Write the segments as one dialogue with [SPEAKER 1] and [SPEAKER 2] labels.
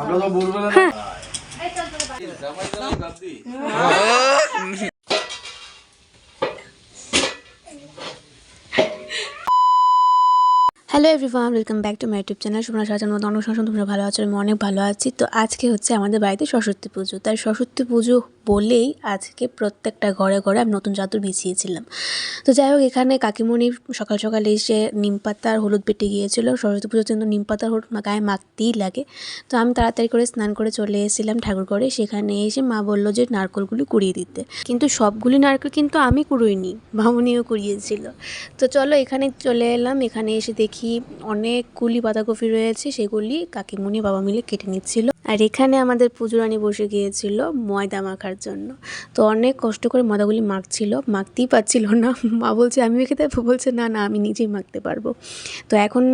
[SPEAKER 1] আমরা তো বলব না
[SPEAKER 2] hello everyone welcome back to my YouTube channel তোমরা সাজানোর মতো অনেক শাসন তোমরা ভালো আছো আমি অনেক ভালো আছি। তো আজকে হচ্ছে আমাদের বাড়িতে সরস্বতী পুজো। তাই সরস্বতী পুজো বলেই আজকে প্রত্যেকটা ঘরে ঘরে আমি নতুন চাদর বিছিয়েছিলাম। তো যাই হোক, এখানে কাকিমণি সকাল সকাল এসে নিম পাতা আর হলুদ বেটে গিয়েছিল। সরস্বতী পুজোর জন্য নিম পাতা আর হলুদ গায়ে মাখতেই লাগে। তো আমি তাড়াতাড়ি করে স্নান করে চলে এসেছিলাম ঠাকুর ঘরে। সেখানে এসে মা বলল যে নারকলগুলি কুড়িয়ে দিতে। কিন্তু সবগুলি নারকেল কিন্তু আমি কুড়োইনি ভামনিও কুড়িয়েছিল। তো চলো এখানে চলে এলাম। এখানে এসে দেখি অনেকগুলি বাঁধাকপি রয়েছে সেগুলি কাকিমুনি বাবা মিলে কেটে নিচ্ছিল। আর এখানে আমাদের পুজোরানি বসে গিয়েছিল ময়দা মাখার জন্য। তো অনেক কষ্ট করে ময়দাগুলি মাখছিল মাখতেই পারছিল না। মা বলছে আমি মেখে দেবো? বলছে না না আমি নিজেই মাখতে পারব। তো এখন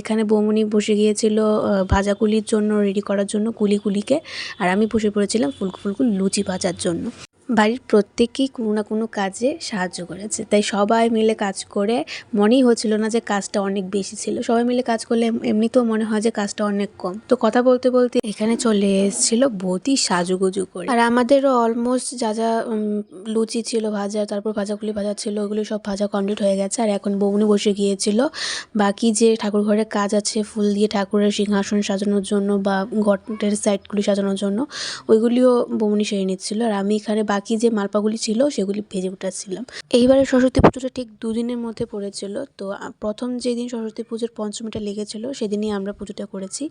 [SPEAKER 2] এখানে বৌমনি বসে গিয়েছিল আহ, ভাজাকুলির জন্য রেডি করার জন্য কুলি কুলিকে। আর আমি বসে পড়েছিলাম ফুলকু ফুলকু লুচি ভাজার জন্য। বাড়ির প্রত্যেকেই কোনো না কোনো কাজে সাহায্য করেছে। তাই সবাই মিলে কাজ করে মনেই হচ্ছিল না যে কাজটা অনেক বেশি ছিল। সবাই মিলে কাজ করলে এমনিতেও মনে হয় যে কাজটা অনেক কম। তো কথা বলতে বলতে এখানে চলে এসেছিল বৌদি সাজুগুজু করে। আর আমাদেরও অলমোস্ট যা যা লুচি ছিল ভাজা, তারপর ভাজাগুলি ভাজা ছিল, ওগুলো সব ভাজা কমপ্লিট হয়ে গেছে। আর এখন বৌনি বসে গিয়েছিল। বাকি যে ঠাকুর ঘরে কাজ আছে, ফুল দিয়ে ঠাকুরের সিংহাসন সাজানোর জন্য বা ঘটের সাইডগুলি সাজানোর জন্য, ওইগুলিও বৌমনি সেরে নিচ্ছিল। আর আমি এখানে বাকি যে মালপাগুলি ছিল সেগুলি ভেজে উঠাচ্ছিলাম। এইবারে সরস্বতী পুজোটা ঠিক দুদিনের মধ্যে পড়েছিল। তো প্রথম যেদিন সরস্বতী পুজোর পঞ্চমীটা লেগেছিল সেদিনই আমরা পুজোটা করেছি।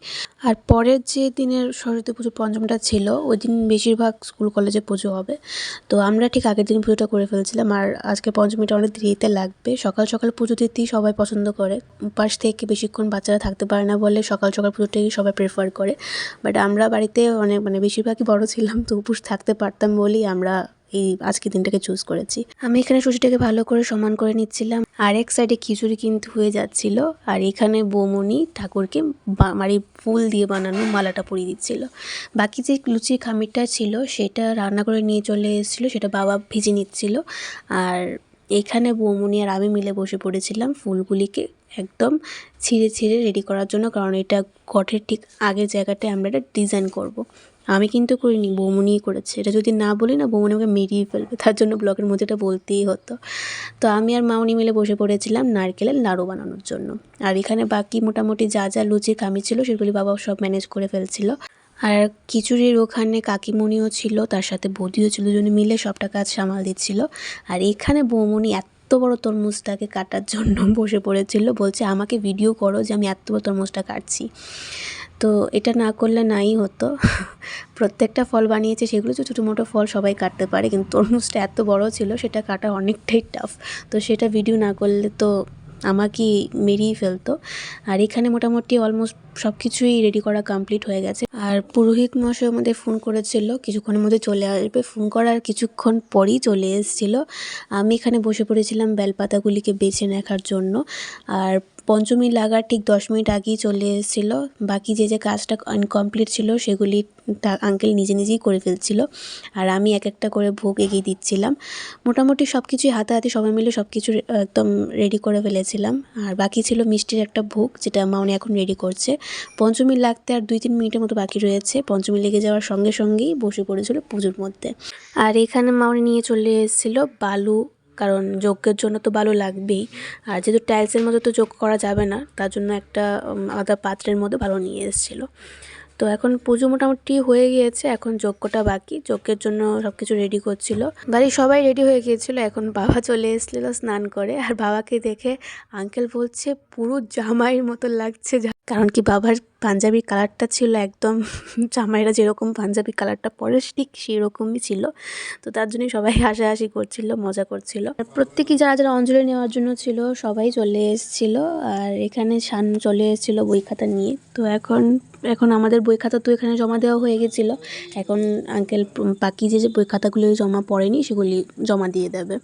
[SPEAKER 2] আর পরের যে দিনের সরস্বতী পুজোর পঞ্চমীটা ছিল, ওই দিন বেশিরভাগ স্কুল কলেজে পুজো হবে। তো আমরা ঠিক আগের দিন পুজোটা করে ফেলছিলাম। আর আজকে পঞ্চমীটা অনেক দেরিতে লাগবে। সকাল সকাল পুজো দিতেই সবাই পছন্দ করে। উপাস থেকে বেশিক্ষণ বাচ্চারা থাকতে পারে না বলে সকাল সকাল পুজোটাই সবাই প্রেফার করে। বাট আমরা বাড়িতে অনেক মানে বেশিরভাগই বড় ছিলাম, তো উপোস থাকতে পারতাম বলেই আমরা এই আজকের দিনটাকে চুজ করেছি। আমি এখানে সুজিটাকে ভালো করে সমান করে নিচ্ছিলাম। আর এক সাইডে খিচুড়ি কিন্তু হয়ে যাচ্ছিল। আর এখানে বৌমনি ঠাকুরকে মানে ফুল দিয়ে বানানো মালাটা পরিয়ে দিচ্ছিল। বাকি যে লুচির খামিরটা ছিল, সেটা রান্না করে নিয়ে চলে এসেছিল, সেটা বাবা ভেজে নিচ্ছিল। আর এখানে বৌমনি আর আমি মিলে বসে পড়েছিলাম ফুলগুলিকে একদম ছিঁড়ে ছিঁড়ে রেডি করার জন্য। কারণ এটা গঠের ঠিক আগের জায়গাটায় আমরা এটা ডিজাইন করব। আমি কিন্তু করিনি, বৌমনিই করেছে। এটা যদি না বলি না, বৌমনি আমাকে মেরিয়ে ফেলবে। তার জন্য ব্লগের মধ্যে এটা বলতেই হতো। তো আমি আর মাউনি মিলে বসে পড়েছিলাম নারকেলের লাড়ু বানানোর জন্য। আর এখানে বাকি মোটামুটি যা যা লুচি খামি ছিল, সেগুলি বাবা সব ম্যানেজ করে ফেলছিল। আর খিচুড়ির ওখানে কাকিমণিও ছিল, তার সাথে বৌদিও ছিল, দুজনে মিলে সবটা কাজ সামাল দিচ্ছিল। আর এখানে বৌমনি এত বড় তরমুজটাকে কাটার জন্য বসে পড়েছিল, বলছে আমাকে ভিডিও করো যে আমি এত বড় তরমুজটা কাটছি। তো এটা না করলে নাই হতো। প্রত্যেকটা ফল বানিয়েছে, সেগুলো তো ছোটো মোটো ফল সবাই কাটতে পারে, কিন্তু তরমুজটা এত বড় ছিল, সেটা কাটা অনেকটাই টাফ তো সেটা ভিডিও না করলে তো আমাকেই মেরিয়ে ফেলতো। আর এখানে মোটামুটি অলমোস্ট সব কিছুই রেডি করা কমপ্লিট হয়ে গেছে। আর পুরোহিত মশাই আমাদের ফোন করেছিল, কিছুক্ষণের মধ্যে চলে আসবে। ফোন করার কিছুক্ষণ পরেই চলে এসেছিল। আমি এখানে বসে পড়েছিলাম বেলপাতাগুলিকে বেছে রাখার জন্য। আর পঞ্চমী লাগার ঠিক দশ মিনিট আগেই চলে এসেছিল। বাকি যে যে কাজটা আনকমপ্লিট ছিল, সেগুলি আঙ্কেল নিজে নিজেই করে ফেলছিল। আর আমি এক একটা করে ভোগ এগিয়ে দিচ্ছিলাম। মোটামুটি সব কিছুই হাতাহাতি, সবাই মিলে সব কিছু একদম রেডি করে ফেলেছিলাম। আর বাকি ছিল মিষ্টির একটা ভোগ, যেটা মাউনি এখন রেডি করছে। পঞ্চমী লাগতে আর দুই তিন মিনিটের মতো বাকি রয়েছে। পঞ্চমী লেগে যাওয়ার সঙ্গে সঙ্গেই বসে পড়েছিল পুজোর মধ্যে। আর এখানে মাউনি নিয়ে চলে এসেছিল বালু, কারণ যজ্ঞের জন্য তো বালু লাগবেই। আর যেহেতু টাইলসের মধ্যে তো যোগ করা যাবে না, তার জন্য একটা আলাদা পাত্রের মধ্যে ভালো নিয়ে এসেছিল। তো এখন পুজো মোটামুটি হয়ে গিয়েছে, এখন যজ্ঞটা বাকি। যজ্ঞের জন্য সব কিছু রেডি করছিল। বাড়ির সবাই রেডি হয়ে গিয়েছিল, এখন বাবা চলে এসেছিল স্নান করে। আর বাবাকে দেখে আঙ্কেল বলছে, পুরো জামাইয়ের মতো লাগছে কারণ কি বাবার পাঞ্জাবির কালারটা ছিল একদম জামাইরা যেরকম পাঞ্জাবি কালারটা পরে ঠিক সেরকমই ছিল। তো তার জন্যই সবাই হাসাহাসি করছিল, মজা করছিল। প্রত্যেকেই যারা যারা অঞ্জলি নেওয়ার জন্য ছিল, সবাই চলে এসেছিল। আর এখানে শান চলে এসেছিল বই খাতা নিয়ে। তো এখন এখন আমাদের বই খাতা তো এখানে জমা দেওয়া হয়ে গেছিল। এখন আঙ্কেল বাকি যে যে বই খাতাগুলি জমা পড়েনি, সেগুলি জমা দিয়ে দেবে।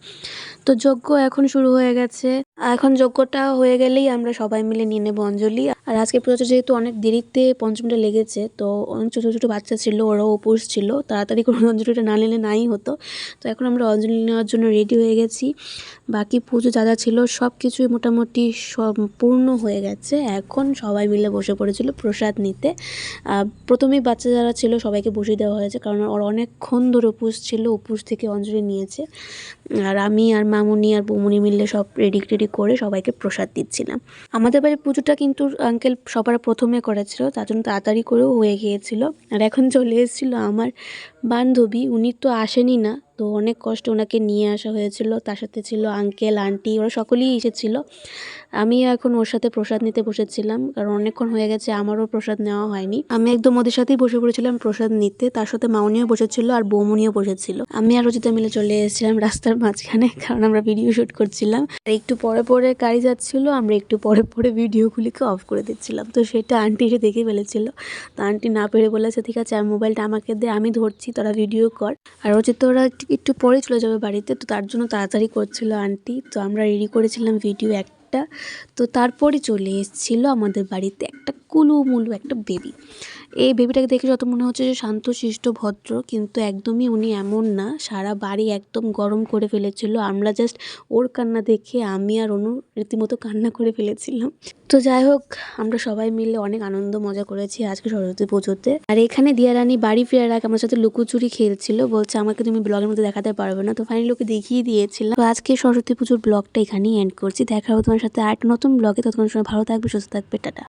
[SPEAKER 2] তো যজ্ঞ এখন শুরু হয়ে গেছে। এখন যজ্ঞটা হয়ে গেলেই আমরা সবাই মিলে নিয়ে নেব অঞ্জলি। আর আজকে পুজোটা যেহেতু অনেক দেরিতে পঞ্চমটা লেগেছে, তো অনেক ছোটো ছোটো বাচ্চা ছিল, ওরাও উপোস ছিল, তাড়াতাড়ি করে অঞ্জলিটা না নিলে নাই হতো। তো এখন আমরা অঞ্জলি নেওয়ার জন্য রেডি হয়ে গেছি। বাকি পুজো যা যা ছিল সব কিছুই মোটামুটি সম্পূর্ণ হয়ে গেছে। এখন সবাই মিলে বসে পড়েছিল প্রসাদ নিতে। প্রথমেই বাচ্চা যারা ছিল সবাইকে বসিয়ে দেওয়া হয়েছে, কারণ ওরা অনেকক্ষণ ধরে উপোস ছিল, উপোস থেকে অঞ্জলি নিয়েছে। আর আমি আর মামুনি আর বৌমুনি মিলে সব রেডি টেডি করে সবাইকে প্রসাদ দিচ্ছিলাম। আমাদের বাড়ির পুজোটা কিন্তু আঙ্কেল সবার প্রথমে করেছিল, তার জন্য তাড়াতাড়ি করেও হয়ে গিয়েছিল। আর এখন চলে এসেছিল আমার বান্ধবী, উনি তো আসেনি না, তো অনেক কষ্ট ওনাকে নিয়ে আসা হয়েছিল। তার সাথে ছিল আঙ্কেল আন্টি ওরা সকলেই এসেছিল। আমি এখন ওর সাথে প্রসাদ নিতে বসেছিলাম, কারণ অনেকক্ষণ হয়ে গেছে আমারও প্রসাদ নেওয়া হয়নি। আমি একদম ওদের সাথেই বসে পড়েছিলাম প্রসাদ নিতে, তার সাথে মাউনিও বসেছিল আর বৌমনিও বসেছিল। আমি আর রচিতা মিলে চলে এসেছিলাম রাস্তার মাঝখানে, কারণ আমরা ভিডিও শুট করছিলাম। আর একটু পরে পরে গাড়ি যাচ্ছিল, আমরা একটু পরে পরে ভিডিওগুলিকে অফ করে দিচ্ছিলাম। তো সেটা আন্টি এসে দেখে ফেলেছিল। তো আন্টি না পেরে বলেছে ঠিক আছে, আর মোবাইলটা আমাকে দে, আমি ধরছি, তোরা ভিডিও কর। আর রচিত ওরা একটু- পরে চলে যাবে বাড়িতে, তো তার জন্য তাড়াতাড়ি করছিল আন্টি তো আমরা রেডি করেছিলাম ভিডিও একটা তো তারপরে চলে এসেছিল আমাদের বাড়িতে একটা কুলুমুলু একটা বেবি। এই বেবিটাকে দেখে যত মনে হচ্ছে যে শান্ত, শিষ্ট, ভদ্র, কিন্তু একদমই উনি এমন না। সারা বাড়ি একদম গরম করে ফেলেছিল। আমরা জাস্ট ওর কান্না দেখে আমি আর অনু রীতিমতো কান্না করে ফেলেছিলাম। তো যাই হোক, আমরা সবাই মিলে অনেক আনন্দ, মজা করেছি আজকে সরস্বতী পুজোতে। আর এখানে দিয়া রানী বাড়ি ফেরার আগে আমার সাথে লুকোচুরি খেলছিল। বলছে, আমাকে তুমি ব্লগের মধ্যে দেখাতে পারবে না। তো ফাইনালি ওকে দেখিয়ে দিয়েছিলাম। তো আজকে সরস্বতী পুজোর ব্লগটা এখানেই এন্ড করছি। দেখা হবে তোমার সাথে আর নতুন ব্লগে ততক্ষণ সময় ভালো থাকবে, সুস্থ থাকবে, টাটা।